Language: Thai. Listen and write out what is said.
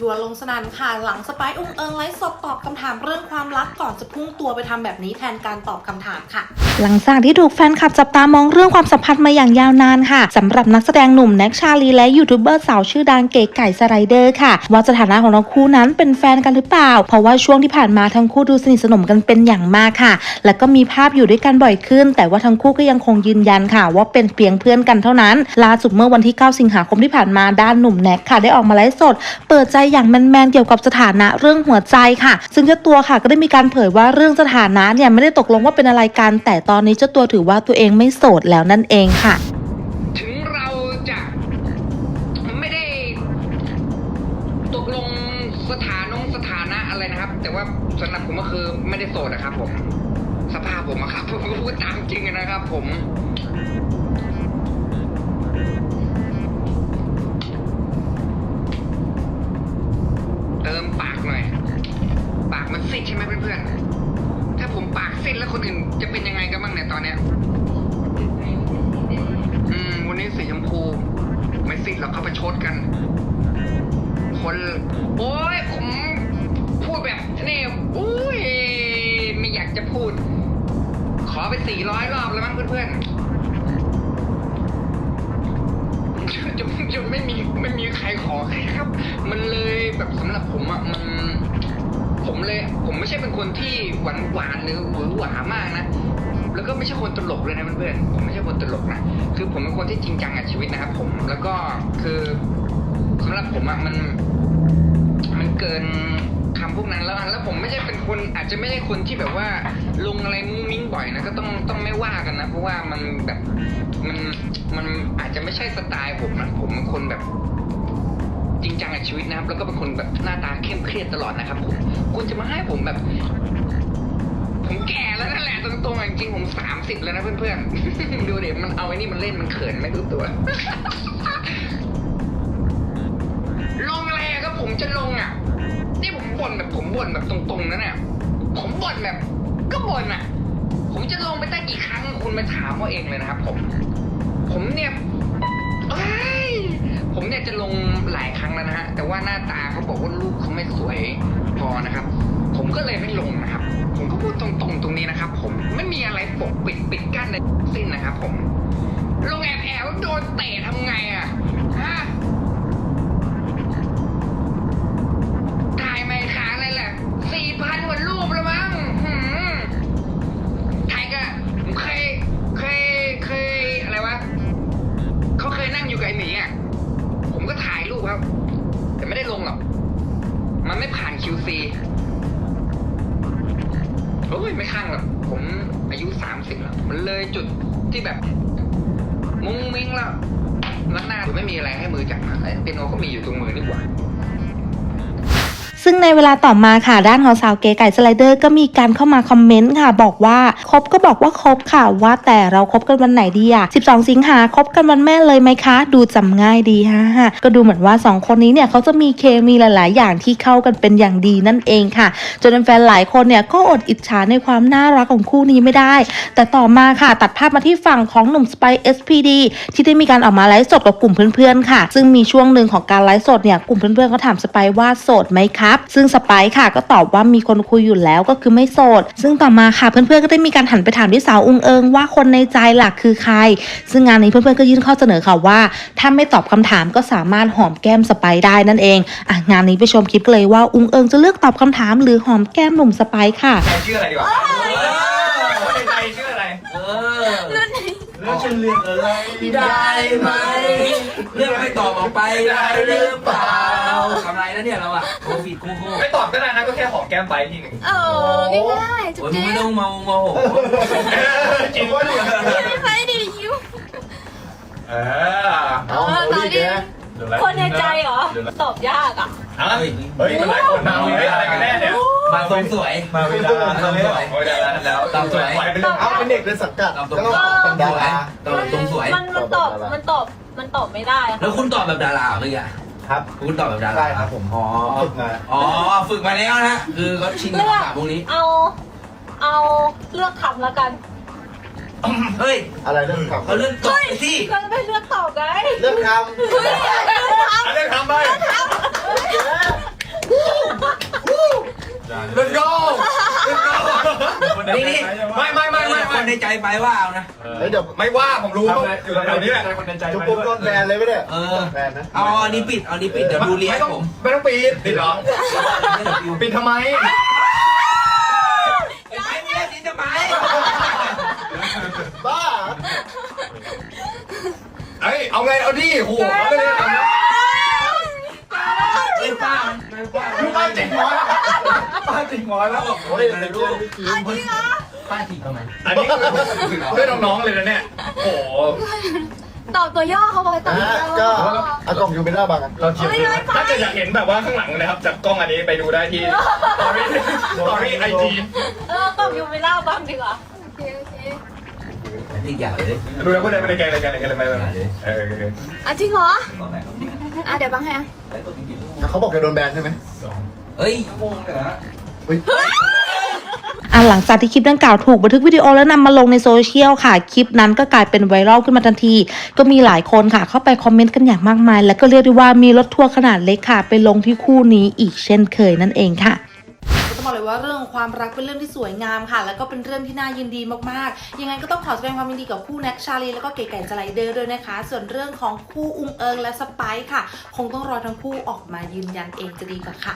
รัวลงสนันค่ะ หลังสไปอุ้งเอิงไลฟ์สดตอบคำถามเรื่องความรักก่อนจะพุ่งตัวไปทำแบบนี้แทนการตอบคำถามค่ะ หลังจากที่ถูกแฟนคลับจับตามองเรื่องความสัมพันธ์มาอย่างยาวนานค่ะสำหรับนักแสดงหนุ่มแน็กชาลีและยูทูบเบอร์สาวชื่อดังเก๋ไก่สไลเดอร์ค่ะ ว่าสถานะของทั้งคู่นั้นเป็นแฟนกันหรือเปล่า เพราะว่าช่วงที่ผ่านมาทั้งคู่ดูสนิทสนมกันเป็นอย่างมากค่ะ และก็มีภาพอยู่ด้วยกันบ่อยขึ้น แต่ว่าทั้งคู่ก็ยังคงยืนยันค่ะ ว่าเป็นเพียงเพื่อนกันเท่านั้นล่าสุดเมื่อวันที่ 9 สิงหาคมที่ผ่านมาด้านหนุ่มแน็กค่ะได้ออกมาไลฟ์สด เปิดใจอย่างแมนๆเกี่ยวกับสถานะเรื่องหัวใจค่ะ ซึ่งเจ้าตัวค่ะก็ได้มีการเผยว่าเรื่องสถานะเนี่ยไม่ได้ตกลงว่าเป็นอะไรกันแต่ตอนนี้เจ้าตัวถือว่าตัวเองไม่โสดแล้วนั่นเองค่ะ ถึงเราจะไม่ได้ตกลงสถานงสถานะอะไรนะครับ แต่ว่าสำหรับผมก็คือไม่ได้โสดนะครับ ผม สภาพผมอะครับผมก็พูดตามจริงนะครับ ผม เติมปากหน่อย ปากมันซีดใช่ไหมเพื่อนๆ ผมปากซีดแล้วคนอื่นจะเป็นยังไงกันบ้างเนี่ยตอนเนี้ย อืม วันนี้สีชมพู ไม่สิเราเข้าไปชดกัน คน โอ้ยผม พูดแบบนี่อุ้ยไม่อยากจะพูด ขอไปสี่ร้อยรอบแล้วมั้งเพื่อนๆจะจะไม่มีไม่มีใครขอใครครับ มันเลยแบบสำหรับผมอะมัน ผมเลย ผมไม่ใช่เป็นคนที่หวานหวานหรือหวือหวามากนะ แล้วก็ไม่ใช่คนตลกเลยนะเพื่อนๆผมไม่ใช่คนตลกนะคือผมเป็นคนที่จริงจังกับชีวิตนะครับ ผมแล้วก็คือสำหรับผมอะมัน มันเกินคำพวกนั้นแล้วอะแล้วผมไม่ใช่เป็นคนอาจจะไม่ใช่คนที่แบบว่าลงอะไรมุ้งมิ้งบ่อยนะก็ต้องต้องไม่ว่ากันนะเพราะว่ามันแบบมันมันอาจจะไม่ใช่สไตล์ผมนะผมเป็นคนแบบ จริงจังกับชีวิตนะครับ แล้วก็เป็นคนแบบหน้าตาเข้มเครียดตลอดนะครับผมคุณจะมาให้ผมแบบ ผมแก่แล้วนั่นแหละตรงๆจริงๆผมสามสิบแล้วนะเพื่อนๆ ดูเดี๋ยวมันเอาไอ้นี่มันเล่นมันเขินไม่รู้ตัว ลงอะไรอะก็ผมจะลงอะ นี่ผมบ่นแบบผมบ่นแบบตรงๆนะเนี่ยผมบ่นแบบ ก็บ่นอะ ผมจะลงไปตั้งกี่ครั้งคุณมาถามเอาเองเลยนะครับผม ผมเนี่ย เอ้ยผมเนี่ยจะลงหลายครั้งแล้วนะฮะแต่ว่าหน้าตาเขาบอกว่าลูกเขาไม่สวยพอนะครับ ผมก็เลยไม่ลงนะครับ ผมก็พูดตรงๆตรงนี้นะครับ ผมไม่มีอะไรปกปิดปิดกั้นในสิ้นนะครับ ผมลงแอบแอบโดนเตะทำไงอะฮะ ครับ แต่ไม่ได้ลงหรอก มันไม่ผ่าน QC โอ้ยไม่ข้างหรอก ผมอายุสามสิบแล้ว มันเลยจุดที่แบบ มุ้งมิ้งแล้วแล้วหน้าไม่มีอะไรให้มือจับมาไอ้เปียโนก็มีอยู่ตรงมือดีกว่า ซึ่งในเวลาต่อมาค่ะด้านของสาวเก๋ไก่สไลเดอร์ก็มีการเข้ามาคอมเมนต์ค่ะ บอกว่าคบก็บอกว่าคบค่ะว่าแต่เราคบกันวันไหนดีอะ12 สิงหาคบกันวันแม่เลยไหมคะ ดูจำง่ายดีฮะก็ดูเหมือนว่า 2 คนนี้เนี่ยเขาจะมีเคมีหลาย ๆ อย่างที่เข้ากันเป็นอย่างดีนั่นเองค่ะ จนแฟนหลายคนเนี่ยก็อดอิจฉาในความน่ารักของคู่นี้ไม่ได้ แต่ต่อมาค่ะ ตัดภาพมาที่ฝั่งของหนุ่มสไป SPD ที่ได้มีการออกมาไลฟ์สดกับกลุ่มเพื่อน ๆ ค่ะ ซึ่งมีช่วงหนึ่งของการไลฟ์สดเนี่ยกลุ่มเพื่อน ๆ ก็ถามสไปว่าโสดไหมครับซึ่งสไปค่ะก็ตอบว่ามีคนคุยอยู่แล้วก็คือไม่โสด ซึ่งต่อมาค่ะเพื่อนๆก็ได้มีการหันไปถามที่สาวอุงเอิงว่าคนในใจหลักคือใคร ซึ่งงานนี้เพื่อนๆก็ยื่นข้อเสนอค่ะว่า ถ้าไม่ตอบคำถามก็สามารถหอมแก้มสไปได้นั่นเองอะงานนี้ไปชมคลิปกันเลยว่าอุงเอิงจะเลือกตอบคำถามหรือหอมแก้มหนุ่มสไปค่ะใจชื่ออะไรดีกว่าใจชื่ออะไร เออ เลื อกชื่อเรื่องอะไรได้ไหมเรื่องไม่ตอบออกไปได้หรือเปล่ากำไรแล้วเนี่ยเราอะโควิดคู่คู่ไม่ตอบก็ได้นะก็แค่หอมแก้มไปทีหนึ่งเออง่ายๆจุ๊โอ้บยมึงจิ๊ไม่บต้องเมาโมโหจริงวะเนี่ยใครดียิ้วเออเออตอนนี้คนในใจเหรอ ตอบยากอะฮะเฮ้ยมันหลายคนนะเฮ้ยอะไรกันแน่เนี่ยมาทรงสวยมาเวลาทำสวยโอ้ยได้แล้วแล้วตามสวย ไปเลยเอาเป็นเด็กเป็นสังกัดตอบตรงก็ตต้รองงเป็นสดาวยราตอบตรงสวย มันมันตอบ มันตอบ มันตอบไม่ได้อะแล้วคุณตอบแบบดาราเมื่อกี้ครับคุณตอบแบบดาราใช่ครับผมอ๋อฝึกมาอ๋อฝึกมาแล้วนะคือเขาชิงคำถามพวกนี้ เอา เอาเลือกคำแล้วกัน เฮ้ย อะไรเรื่องขับเขาเลื่อนตอบไปสิก็ไม่เลือกตอบไงเรื่องคเฮ้ยเลือกคเอาเรื่องทำไปำ Let's go Let's go นี่นี่ไม่ไม่ไม่ไม่คไม่นในใจไปว่าเอานะเฮ้ยเดี๋ยวไม่ว่าผมรู้อยู่แถวนี้แหละจุ๊บปุ๊บโดนแบนเลยไหมเนี่ยเออแบนนะเอาอันนี้ปิดเอาอันนี้ปิดเดี๋ยวดูเรียกผมไม่ต้องปิดปิดเหรอปิดทำไมไอ้ไม้เนี่ยนี่ทำไมบ้าเอ้ยเอาไงเอาดิโหเอาเลยเอานะเอ้ยป้ามันป้าป้าจิกหมอน ป้าจิกหมอนแล้วโอ้ยอะไรรู้ป้าถีบทำไมอันนี้เพื่อนน้องๆเลยนะเนี่ยโอ้โหตอบตัวย่อเขาบอกให้ตอบตัวย่อก็อากงอยู่เป็นหน้าบังเราเทียบถ้าเกิดอยากเห็นแบบว่าข้างหลังนะครับจากกล้องอันนี้ไปดูได้ที่สตอรี่สตอรี่ไอจีเออตอบยูไม่เล่าบ้างดีกว่าโอเคโอเคอีกอย่างเลยดูแล้วพูดได้ไม่ได้แกอะไรกันอะไรกันอะไรไม่ได้เอออะจริงเหรออะเดี๋ยวบังให้อะเขาบอกจะโดนแบนใช่ไหมเฮ้ยอุ้ย อะหลังจากที่คลิปดังกล่าวถูกบันทึกวิดีโอแล้วนำมาลงในโซเชียลค่ะ คลิปนั้นก็กลายเป็นไวรัลขึ้นมาทันที ก็มีหลายคนค่ะ เข้าไปคอมเมนต์กันอย่างมากมาย แล้วก็เรียกได้ว่ามีรถทัวร์ขนาดเล็กค่ะ ไปลงที่คู่นี้อีกเช่นเคยนั่นเองค่ะก็ต้องบอกเลยว่าเรื่องของความรักเป็นเรื่องที่สวยงามค่ะ แล้วก็เป็นเรื่องที่น่ายินดีมากๆ ยังไงก็ต้องขอแสดงความยินดีกับคู่แน็กชาลีแล้วก็เก๋ไก่สไลเดอร์ด้วยนะคะ ส่วนเรื่องของคู่อุ้งเอิงและสไปซ์ค่ะ คงต้องรอทั้งคู่ออกมายืนยันเองจะดีกว่าค่ะ